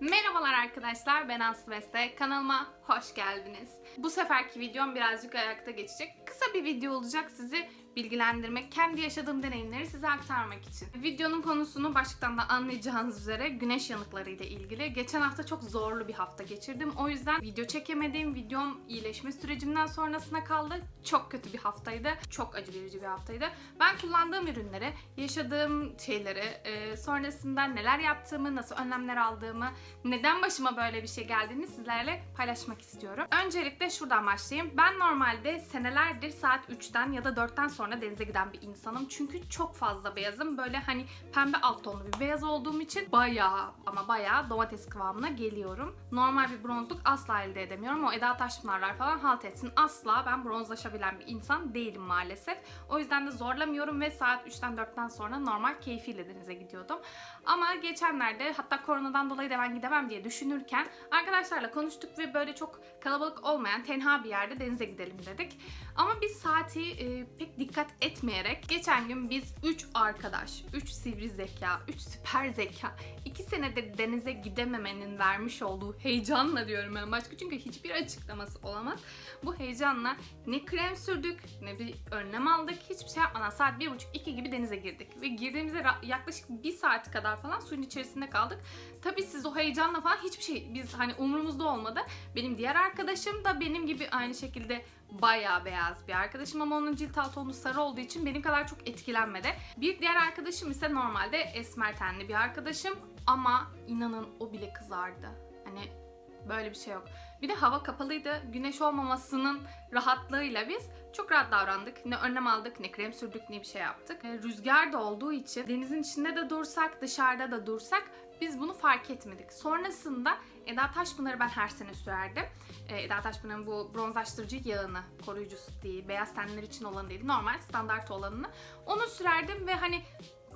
Merhabalar arkadaşlar ben Aslı Beste. Kanalıma hoş geldiniz. Bu seferki videom birazcık ayakta geçecek. Kısa bir video olacak sizi bilgilendirmek, kendi yaşadığım deneyimleri size aktarmak için. Videonun konusunu başlıktan da anlayacağınız üzere güneş yanıkları ile ilgili. Geçen hafta çok zorlu bir hafta geçirdim. O yüzden video çekemedim. Videom iyileşme sürecimden sonrasına kaldı. Çok kötü bir haftaydı. Çok acı verici bir haftaydı. Ben kullandığım ürünleri, yaşadığım şeyleri, e, sonrasında neler yaptığımı, nasıl önlemler aldığımı, neden başıma böyle bir şey geldiğini sizlerle paylaşmak istiyorum. Öncelikle şuradan başlayayım. Ben normalde senelerdir saat 3'ten ya da 4'ten sonra denize giden bir insanım. Çünkü çok fazla beyazım. Böyle hani pembe alt tonlu bir beyaz olduğum için bayağı ama bayağı domates kıvamına geliyorum. Normal bir bronzluk asla elde edemiyorum. O Eda Taşpınarlar falan halt etsin. Asla ben bronzlaşabilen bir insan değilim maalesef. O yüzden de zorlamıyorum ve saat 3'ten 4'ten sonra normal keyfiyle denize gidiyordum. Ama geçenlerde hatta koronadan dolayı da ben gidemem diye düşünürken arkadaşlarla konuştuk ve böyle çok kalabalık olmayan tenha bir yerde denize gidelim dedik. Ama biz saati e, pek dikkat etmeyerek geçen gün biz 3 arkadaş, 3 sivri zeka, 3 süper zeka, 2 senedir denize gidememenin vermiş olduğu heyecanla diyorum ben başka çünkü hiçbir açıklaması olamaz. Bu heyecanla ne krem sürdük ne bir önlem aldık hiçbir şey yapmadan saat 1.30-2 gibi denize girdik. Ve girdiğimizde yaklaşık 1 saat kadar falan suyun içerisinde kaldık. Tabii siz o heyecanla falan hiçbir şey biz hani umurumuzda olmadı. Benim diğer arkadaşım da benim gibi aynı şekilde bayağı beyaz bir arkadaşım ama onun cilt altı tonu sarı olduğu için benim kadar çok etkilenmedi. Bir diğer arkadaşım ise normalde esmer tenli bir arkadaşım ama inanın o bile kızardı. Hani böyle bir şey yok. Bir de hava kapalıydı. Güneş olmamasının rahatlığıyla biz çok rahat davrandık. Ne önlem aldık, ne krem sürdük, ne bir şey yaptık. E, rüzgar da olduğu için denizin içinde de dursak, dışarıda da dursak biz bunu fark etmedik. Sonrasında Eda Taşpınar'ı ben her sene sürerdim. Ee, Eda Taşpınar'ın bu bronzlaştırıcı yağını, koruyucusu değil, beyaz tenler için olanı değil, normal standart olanını. Onu sürerdim ve hani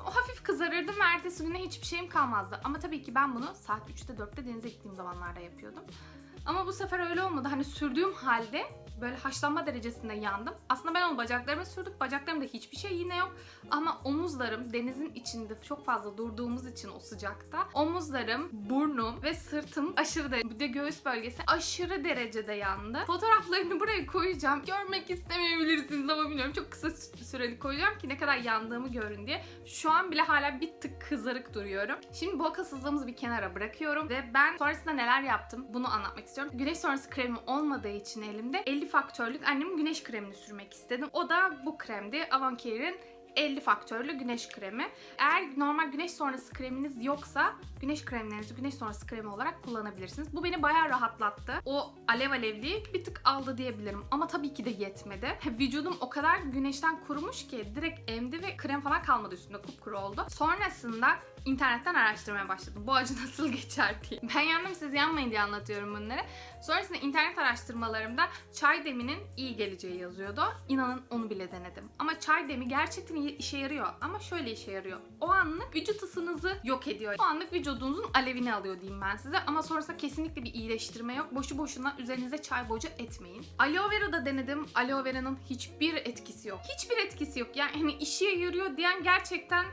o hafif kızarırdım ve ertesi güne hiçbir şeyim kalmazdı. Ama tabii ki ben bunu saat 3'te 4'te denize gittiğim zamanlarda yapıyordum. Ama bu sefer öyle olmadı. Hani sürdüğüm halde böyle haşlanma derecesinde yandım. Aslında ben onu bacaklarıma sürdük. Bacaklarımda hiçbir şey yine yok. Ama omuzlarım denizin içinde çok fazla durduğumuz için o sıcakta. Omuzlarım, burnum ve sırtım aşırı derecede, bir de göğüs bölgesi aşırı derecede yandı. Fotoğraflarını buraya koyacağım. Görmek istemeyebilirsiniz ama bilmiyorum. Çok kısa sü- süreli koyacağım ki ne kadar yandığımı görün diye. Şu an bile hala bir tık kızarık duruyorum. Şimdi bu akılsızlığımızı bir kenara bırakıyorum ve ben sonrasında neler yaptım bunu anlatmak istiyorum. Güneş sonrası kremim olmadığı için elimde 50 faktörlük annemin güneş kremini sürmek istedim. O da bu kremdi. Avancare'in 50 faktörlü güneş kremi. Eğer normal güneş sonrası kreminiz yoksa güneş kremlerinizi güneş sonrası kremi olarak kullanabilirsiniz. Bu beni bayağı rahatlattı. O alev alevliği bir tık aldı diyebilirim. Ama tabii ki de yetmedi. Vücudum o kadar güneşten kurumuş ki direkt emdi ve krem falan kalmadı üstünde kupkuru oldu. Sonrasında internetten araştırmaya başladım. Bu acı nasıl geçer diye. Ben yandım siz yanmayın diye anlatıyorum bunları. Sonrasında internet araştırmalarımda çay deminin iyi geleceği yazıyordu. İnanın onu bile denedim. Ama çay demi gerçekten işe yarıyor. Ama şöyle işe yarıyor. O anlık vücut ısınızı yok ediyor. O anlık vücudunuzun alevini alıyor diyeyim ben size. Ama sonrasında kesinlikle bir iyileştirme yok. Boşu boşuna üzerinize çay boca etmeyin. Aloe vera da denedim. Aloe vera'nın hiçbir etkisi yok. Hiçbir etkisi yok. Yani hani işe yarıyor diyen gerçekten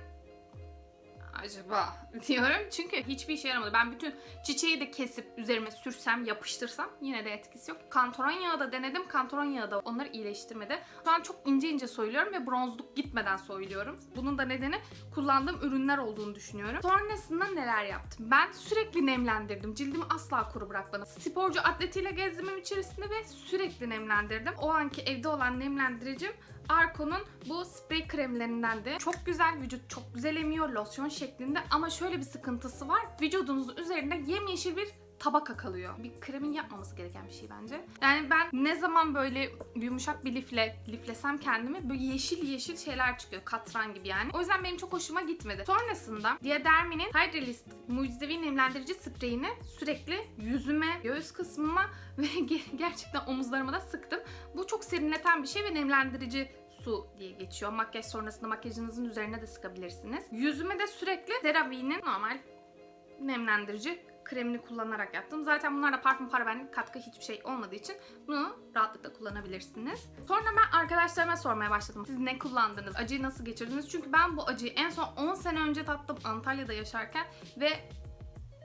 acaba diyorum. Çünkü hiçbir işe yaramadı. Ben bütün çiçeği de kesip üzerime sürsem, yapıştırsam yine de etkisi yok. Kantaron yağı da denedim. Kantaron yağı da onları iyileştirmedi. Şu an çok ince ince soyuluyorum ve bronzluk gitmeden soyuluyorum. Bunun da nedeni kullandığım ürünler olduğunu düşünüyorum. Sonrasında neler yaptım? Ben sürekli nemlendirdim. Cildimi asla kuru bırakmadım. Sporcu atletiyle gezdim ev içerisinde ve sürekli nemlendirdim. O anki evde olan nemlendiricim Arko'nun bu sprey kremlerinden de çok güzel vücut çok güzel emiyor losyon şeklinde ama şöyle bir sıkıntısı var. Vücudunuzun üzerinde yemyeşil bir tabaka kalıyor. Bir kremin yapmaması gereken bir şey bence. Yani ben ne zaman böyle yumuşak bir lifle liflesem kendimi böyle yeşil yeşil şeyler çıkıyor. Katran gibi yani. O yüzden benim çok hoşuma gitmedi. Sonrasında Diadermi'nin Hydralist mucizevi nemlendirici spreyini sürekli yüzüme, göğüs kısmıma ve ge- gerçekten omuzlarıma da sıktım. Bu çok serinleten bir şey ve nemlendirici su diye geçiyor. Makyaj sonrasında makyajınızın üzerine de sıkabilirsiniz. Yüzüme de sürekli CeraVe'nin normal nemlendirici kremini kullanarak yaptım. Zaten bunlarda parfüm, paraben, katkı hiçbir şey olmadığı için bunu rahatlıkla kullanabilirsiniz. Sonra ben arkadaşlarıma sormaya başladım. Siz ne kullandınız? Acıyı nasıl geçirdiniz? Çünkü ben bu acıyı en son 10 sene önce tattım Antalya'da yaşarken ve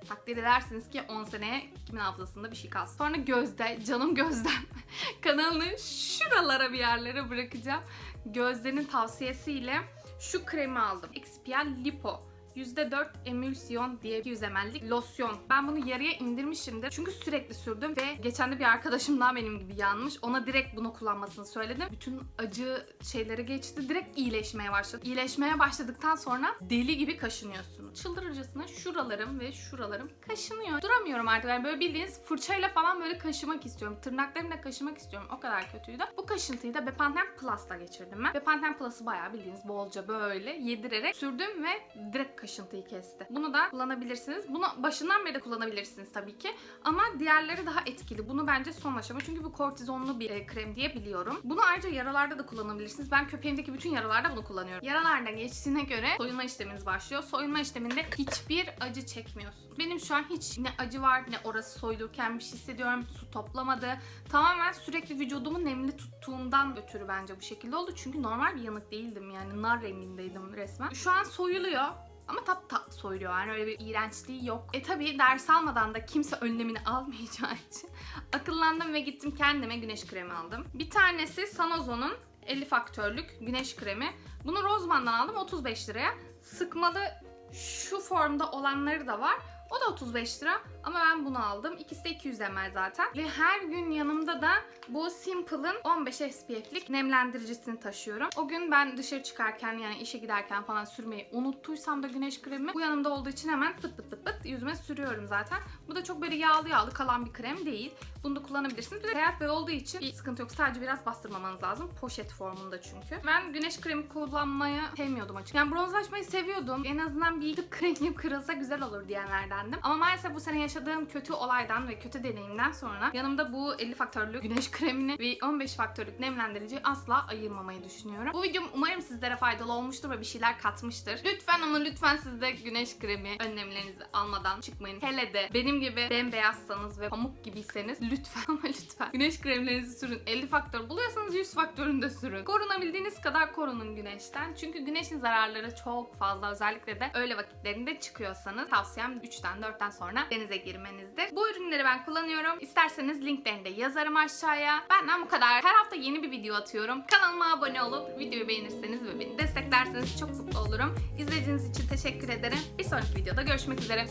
Takdir edersiniz ki 10 seneye kimin hafızasında bir şey kalsın. Sonra Gözde, canım Gözden kanalını şuralara bir yerlere bırakacağım. Gözde'nin tavsiyesiyle şu kremi aldım. Expial Lipo. %4 emülsiyon diye bir yüz emellik losyon. Ben bunu yarıya indirmişimdir. Çünkü sürekli sürdüm ve geçen de bir arkadaşım daha benim gibi yanmış. Ona direkt bunu kullanmasını söyledim. Bütün acı şeyleri geçti. Direkt iyileşmeye başladı. İyileşmeye başladıktan sonra deli gibi kaşınıyorsun. Çıldırıcısına şuralarım ve şuralarım kaşınıyor. Duramıyorum artık. Yani böyle bildiğiniz fırçayla falan böyle kaşımak istiyorum. Tırnaklarımla kaşımak istiyorum. O kadar kötüydü. Bu kaşıntıyı da Bepanthen Plus'la geçirdim ben. Bepanthen Plus'ı bayağı bildiğiniz bolca böyle yedirerek sürdüm ve direkt kaşıntıyı kesti. Bunu da kullanabilirsiniz. Bunu başından beri de kullanabilirsiniz tabii ki. Ama diğerleri daha etkili. Bunu bence son aşama. Çünkü bu kortizonlu bir e, krem diye biliyorum. Bunu ayrıca yaralarda da kullanabilirsiniz. Ben köpeğimdeki bütün yaralarda bunu kullanıyorum. Yaralarda geçtiğine göre soyunma işleminiz başlıyor. Soyunma işleminde hiçbir acı çekmiyorsun. Benim şu an hiç ne acı var ne orası soyulurken bir şey hissediyorum. Su toplamadı. Tamamen sürekli vücudumu nemli tuttuğumdan ötürü bence bu şekilde oldu. Çünkü normal bir yanık değildim yani. Nar rengindeydim resmen. Şu an soyuluyor. Ama tap tap soyuluyor yani öyle bir iğrençliği yok. E tabi ders almadan da kimse önlemini almayacağı için akıllandım ve gittim kendime güneş kremi aldım. Bir tanesi Sanozon'un 50 faktörlük güneş kremi. Bunu Rossmann'dan aldım 35 liraya. Sıkmalı şu formda olanları da var. O da 35 lira ama ben bunu aldım. İkisi de 200 ml zaten. Ve her gün yanımda da bu Simple'ın 15 SPF'lik nemlendiricisini taşıyorum. O gün ben dışarı çıkarken yani işe giderken falan sürmeyi unuttuysam da güneş kremi bu yanımda olduğu için hemen pıt pıt pıt pıt yüzüme sürüyorum zaten. Bu da çok böyle yağlı yağlı kalan bir krem değil. Bunu da kullanabilirsiniz. Bir de beyaz bey olduğu için bir sıkıntı yok. Sadece biraz bastırmamanız lazım. Poşet formunda çünkü. Ben güneş kremi kullanmayı sevmiyordum açıkçası. Yani bronzlaşmayı seviyordum. En azından bir tık kremim kırılsa güzel olur diyenlerdendim. Ama maalesef bu sene yaşadığım kötü olaydan ve kötü deneyimden sonra yanımda bu 50 faktörlük güneş kremini ve 15 faktörlük nemlendiriciyi asla ayırmamayı düşünüyorum. Bu videom umarım sizlere faydalı olmuştur ve bir şeyler katmıştır. Lütfen ama lütfen siz de güneş kremi önlemlerinizi almadan çıkmayın. Hele de benim gibi bembeyazsanız ve pamuk gibiyseniz lütfen ama lütfen güneş kremlerinizi sürün. 50 faktör buluyorsanız 100 faktörünü de sürün. Korunabildiğiniz kadar korunun güneşten. Çünkü güneşin zararları çok fazla. Özellikle de öğle vakitlerinde çıkıyorsanız tavsiyem 3'ten 4'ten sonra denize girmenizdir. Bu ürünleri ben kullanıyorum. İsterseniz linklerini de yazarım aşağıya. Benden bu kadar. Her hafta yeni bir video atıyorum. Kanalıma abone olup videoyu beğenirseniz ve beni desteklerseniz çok mutlu olurum. İzlediğiniz için teşekkür ederim. Bir sonraki videoda görüşmek üzere.